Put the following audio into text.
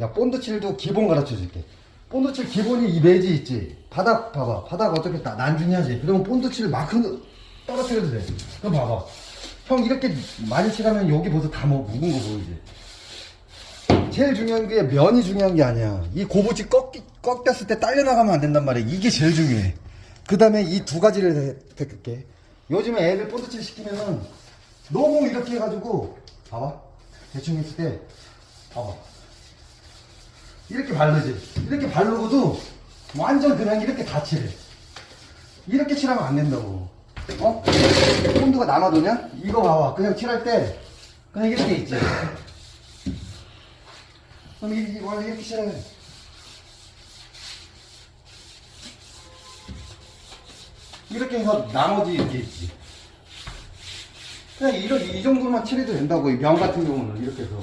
야 본드칠도 기본 가르쳐 줄게. 본드칠 기본이 이 매지 있지. 바닥 봐봐. 바닥 어떻게 딱 난중하지? 그러면 본드칠 막 흔- 떨어뜨려도 돼. 그럼 봐봐. 형 이렇게 많이 칠하면 여기 벌써 다 뭐, 묵은 거 보이지? 제일 중요한 게 면이 중요한 게 아니야. 이 고무줄 꺾, 꺾였을 때 딸려나가면 안 된단 말이야. 이게 제일 중요해. 그 다음에 이 두 가지를 택할게. 요즘에 애들 본드칠 시키면은 너무 이렇게 해가지고 봐봐. 대충 했을 때 봐봐 이렇게 바르지. 이렇게 바르고도 완전 그냥 이렇게 다 칠해. 이렇게 칠하면 안 된다고. 어? 폰드가 남아도냐? 이거 봐봐. 그냥 칠할 때 그냥 이렇게 있지. 그럼 이, 이 원래 이렇게 칠해. 이렇게 해서 나머지 이렇게 있지. 그냥 이런 이 정도만 칠해도 된다고 이면 같은 경우는 이렇게 해서